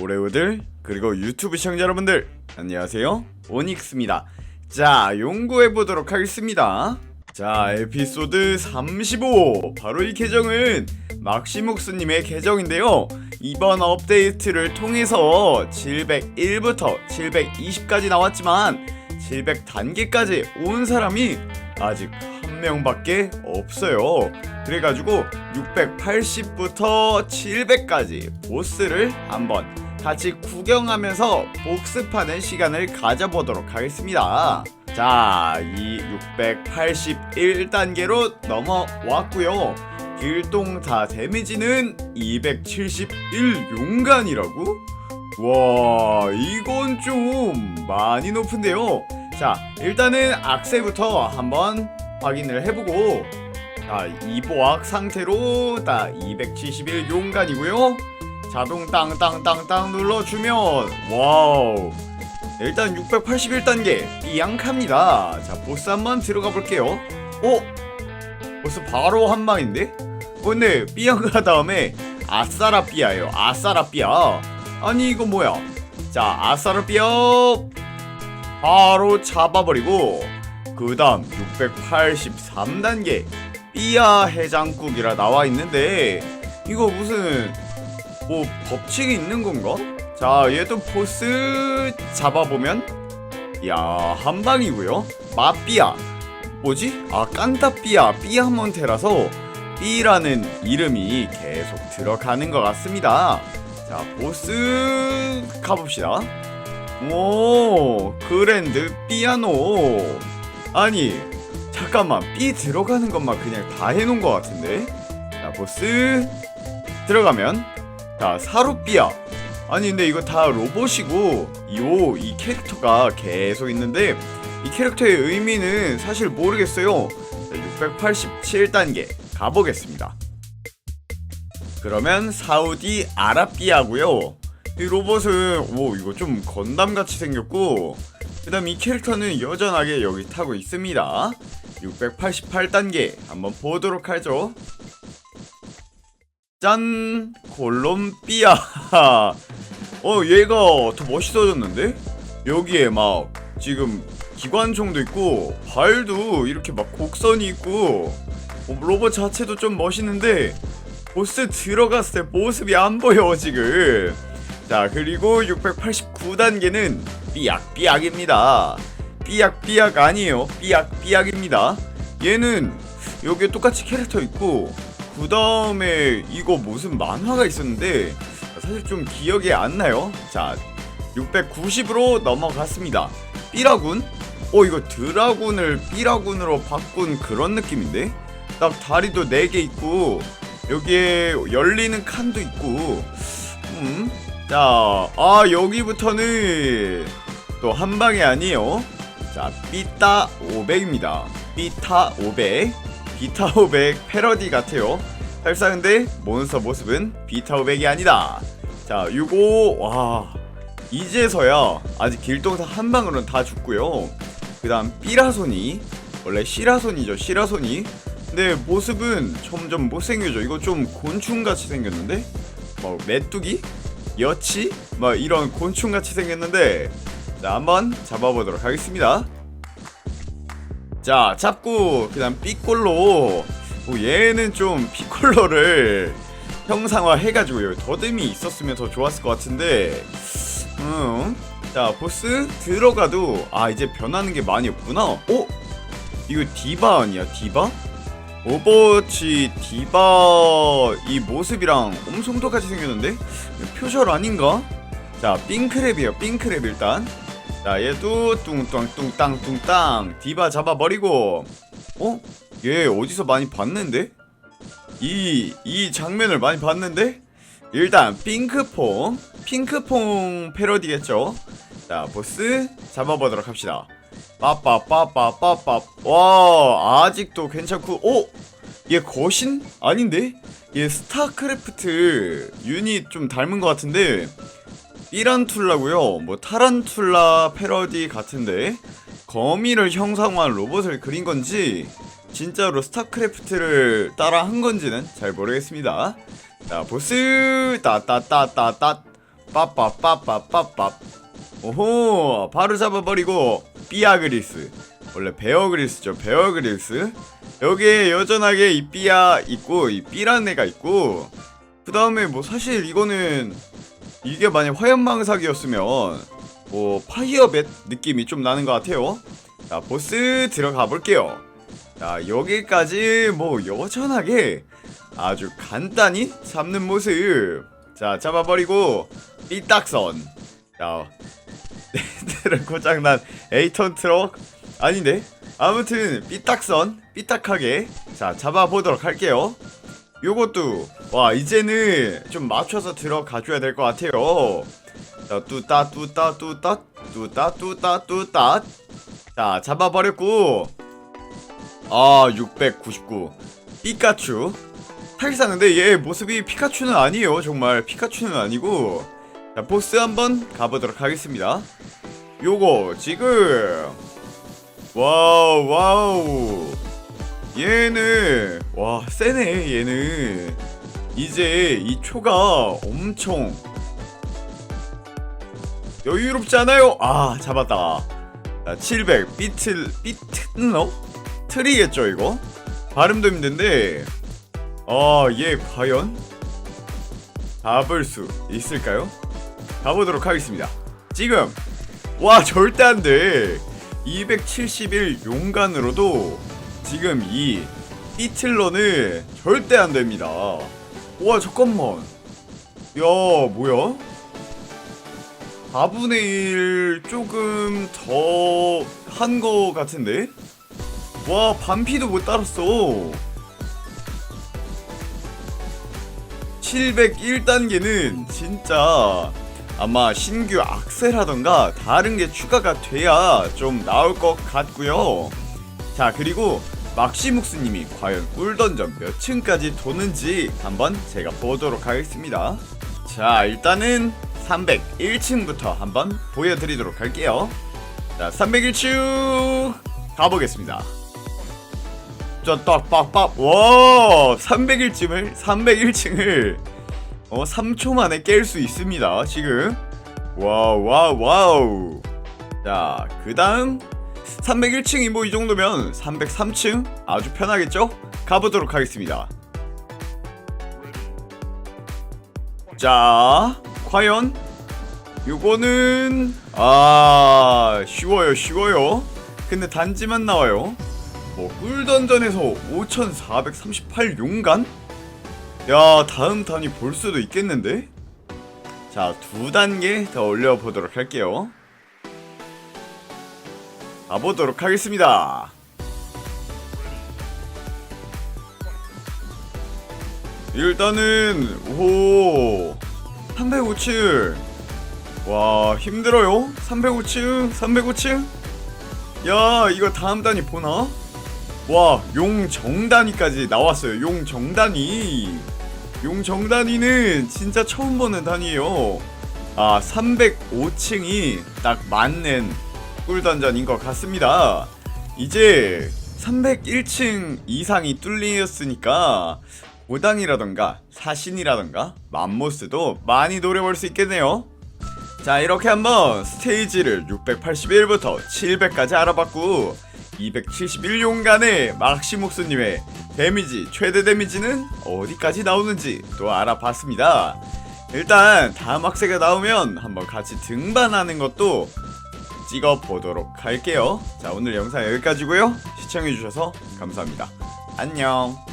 오레오들 그리고 유튜브 시청자 여러분들 안녕하세요. 오닉스입니다. 자 연구해 보도록 하겠습니다. 자 에피소드 35 바로 이 계정은 막시묵스님의 계정인데요. 이번 업데이트를 통해서 701부터 720까지 나왔지만 700단계까지 온 사람이 아직 한 명밖에 없어요. 그래가지고 680부터 700까지 보스를 한번 같이 구경하면서 복습하는 시간을 가져보도록 하겠습니다. 자, 이 681단계로 넘어왔고요. 길동타 데미지는 271 용간이라고? 와, 이건 좀 많이 높은데요. 자, 일단은 악세부터 한번 확인을 해보고 자, 이보악 상태로 딱 271 용간이고요. 자동 땅땅땅땅 눌러주면 와우. 일단 681단계 삐양합니다. 자 보스 한 번 들어가 볼게요. 어? 보스 바로 한 방인데? 어, 근데 삐양가 다음에 아싸라 삐야예요. 아싸라 삐야 아니 이거 뭐야? 자 아싸라 삐야 바로 잡아버리고 그 다음 683단계 삐야 해장국이라 나와 있는데 이거 무슨 뭐 법칙이 있는 건가? 자 얘도 보스 잡아보면 야 한방이고요. 마삐아. 뭐지? 아 깐따삐아. 삐아몬테라서 삐라는 이름이 계속 들어가는 것 같습니다. 자 보스 가봅시다. 오 그랜드 피아노. 아니 잠깐만 삐 들어가는 것만 그냥 다 해놓은 것 같은데? 자 보스 들어가면 자 사루삐아. 아니 근데 이거 다 로봇이고 요 이 캐릭터가 계속 있는데 이 캐릭터의 의미는 사실 모르겠어요. 687단계 가보겠습니다. 그러면 사우디 아라비아고요. 이 로봇은 오 이거 좀 건담같이 생겼고 그 다음 이 캐릭터는 여전하게 여기 타고 있습니다. 688단계 한번 보도록 하죠. 짠 콜롬비아. 어 얘가 더 멋있어졌는데? 여기에 막 지금 기관총도 있고 발도 이렇게 막 곡선이 있고 어, 로봇 자체도 좀 멋있는데 보스 들어갔을 때 모습이 안 보여 지금. 자 그리고 689단계는 삐약삐약입니다. 삐약삐약 아니에요. 삐약삐약입니다. 얘는 여기에 똑같이 캐릭터 있고 그 다음에 이거 무슨 만화가 있었는데 사실 좀 기억이 안 나요. 자, 690으로 넘어갔습니다. 삐라군? 어, 이거 드라군을 삐라군으로 바꾼 그런 느낌인데? 딱 다리도 4개 있고, 여기에 열리는 칸도 있고, 음. 자, 아, 여기부터는 또 한 방이 아니에요. 자, 삐따 500입니다. 삐타 500. 비타 500 패러디 같아요. 설사 근데 몬스터 모습은 비타 500이 아니다. 자, 요거 와 이제서야 아직 길동사 한 방으로는 다 죽고요. 그 다음 삐라손이 원래 시라손이죠. 시라손이. 근데 모습은 점점 못생겨져. 이거 좀 곤충같이 생겼는데? 뭐 메뚜기? 여치? 막 이런 곤충같이 생겼는데 자 한번 잡아보도록 하겠습니다. 자 잡고 그 다음 삐꼴로 뭐 얘는 좀 피콜로를 형상화 해가지고요 더듬이 있었으면 더 좋았을 것 같은데 음 자 보스 들어가도 아 이제 변하는 게 많이 없구나 어? 이거 디바 아니야 디바? 오버워치 디바 이 모습이랑 엄청 똑같이 생겼는데 표절 아닌가? 자 삥크랩이에요 삥크랩 일단 자 얘도 뚱땅 뚱땅 뚱땅 디바 잡아버리고 어? 얘 어디서 많이 봤는데? 이, 이 장면을 많이 봤는데? 일단 핑크퐁 핑크퐁 패러디겠죠 자 보스 잡아보도록 합시다 빠빠빠빠빠빠 와 아직도 괜찮고 오! 얘 거신? 아닌데? 얘 스타크래프트 유닛 좀 닮은 것 같은데 삐란툴라고요. 뭐 타란툴라 패러디 같은데 거미를 형상화한 로봇을 그린 건지 진짜로 스타크래프트를 따라 한 건지는 잘 모르겠습니다. 자 보스! 따따따따따. 빠빠빠빠빠빠 오호 바로 잡아버리고 삐아그리스. 원래 베어그리스죠 베어그리스. 여기에 여전하게 이 삐아 있고 이 삐란 애가 있고 그 다음에 뭐 사실 이거는 이게 만약 화염망사기였으면 뭐 파이어벳 느낌이 좀 나는 것 같아요. 자 보스 들어가 볼게요. 자 여기까지 뭐 여전하게 아주 간단히 잡는 모습. 자 잡아버리고 삐딱선. 자 내들은 고장난 에이턴 트럭. 아닌데? 아무튼 삐딱선 삐딱하게. 자 잡아보도록 할게요 요것도 와 이제는 좀 맞춰서 들어가줘야 될 것 같아요. 자 뚜따 뚜따 뚜따 뚜따 뚜따 뚜따. 자 잡아버렸고. 아 699 피카츄. 근데 얘 모습이 피카츄는 아니에요. 정말 피카츄는 아니고. 자 보스 한번 가보도록 하겠습니다. 요거 지금. 와우 와우. 얘는 와 세네 얘는. 이제 이 초가 엄청 여유롭지 않아요? 아 잡았다. 자, 700 비틀 비틀너 트리겠죠 이거? 발음도 힘든데 아얘 과연 잡을 수 있을까요? 가보도록 하겠습니다. 지금! 와 절대 안돼. 271 용간으로도 지금 이 비틀러는 절대 안 됩니다. 와 잠깐만. 야 뭐야? 4분의 1 조금 더 한 거 같은데? 와 반피도 못 따랐어. 701단계는 진짜 아마 신규 악셀하던가 다른 게 추가가 돼야 좀 나올 것 같고요. 자 그리고 막시묵스님이 과연 꿀던전 몇 층까지 도는지 한번 제가 보도록 하겠습니다. 자 일단은 301층부터 한번 보여드리도록 할게요. 자 301층 가보겠습니다. 저딱 빡빡 와 301층을 301층을 어 3초 만에 깰 수 있습니다 지금 와우 와우 와우 자 그 다음 301층이 뭐 이 정도면 303층 아주 편하겠죠? 가보도록 하겠습니다. 자, 과연 요거는 아 쉬워요 쉬워요. 근데 단지만 나와요. 뭐 꿀던전에서 5,438 용간? 야 다음 단위 볼 수도 있겠는데? 자 두 단계 더 올려보도록 할게요. 가보도록 하겠습니다. 일단은 오 357. 와 힘들어요. 305층 305층. 야 이거 다음 단위 보나? 와 용정단위까지 나왔어요. 용정단위. 용정단위는 진짜 처음 보는 단위예요. 아 305층이 딱 맞는 꿀던전인 것 같습니다. 이제 301층 이상이 뚫리었으니까 오당이라던가 사신이라던가 맘모스도 많이 노려볼 수 있겠네요. 자 이렇게 한번 스테이지를 681부터 700까지 알아봤고 271용간의 막시목수님의 데미지 최대 데미지는 어디까지 나오는지 또 알아봤습니다. 일단 다음 학세가 나오면 한번 같이 등반하는 것도 찍어보도록 할게요. 자, 오늘 영상 여기까지고요. 시청해주셔서 감사합니다. 안녕.